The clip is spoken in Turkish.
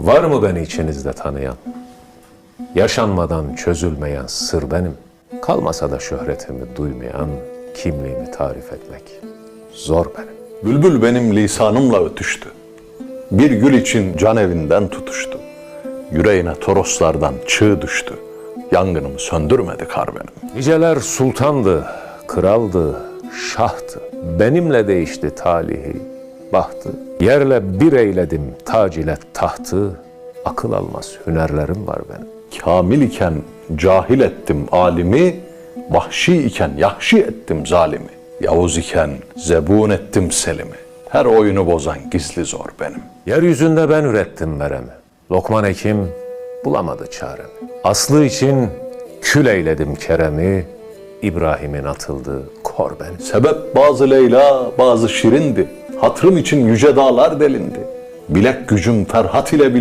Var mı beni içinizde tanıyan? Yaşanmadan çözülmeyen sır benim. Kalmasa da şöhretimi duymayan, kimliğimi tarif etmek zor benim. Bülbül benim lisanımla ötüştü. Bir gül için can evinden tutuştu. Yüreğine toroslardan çığ düştü. Yangınımı söndürmedi kar benim. Niceler sultandı, kraldı, şahtı. Benimle değişti talihi, bahtı. Yerle bir eyledim tac ile tahtı. Akıl almaz hünerlerim var benim. Kamil iken cahil ettim alimi, vahşi iken yahşi ettim zalimi. Yavuz iken zebun ettim selimi. Her oyunu bozan gizli zor benim. Yeryüzünde ben ürettim meremi. Lokman Hekim bulamadı çaremi. Aslı için kül eyledim keremi. İbrahim'in atıldığı kor benim. Sebep bazı Leyla, bazı Şirindi. Hatırım için yüce dağlar delindi. Bilek gücüm Ferhat ile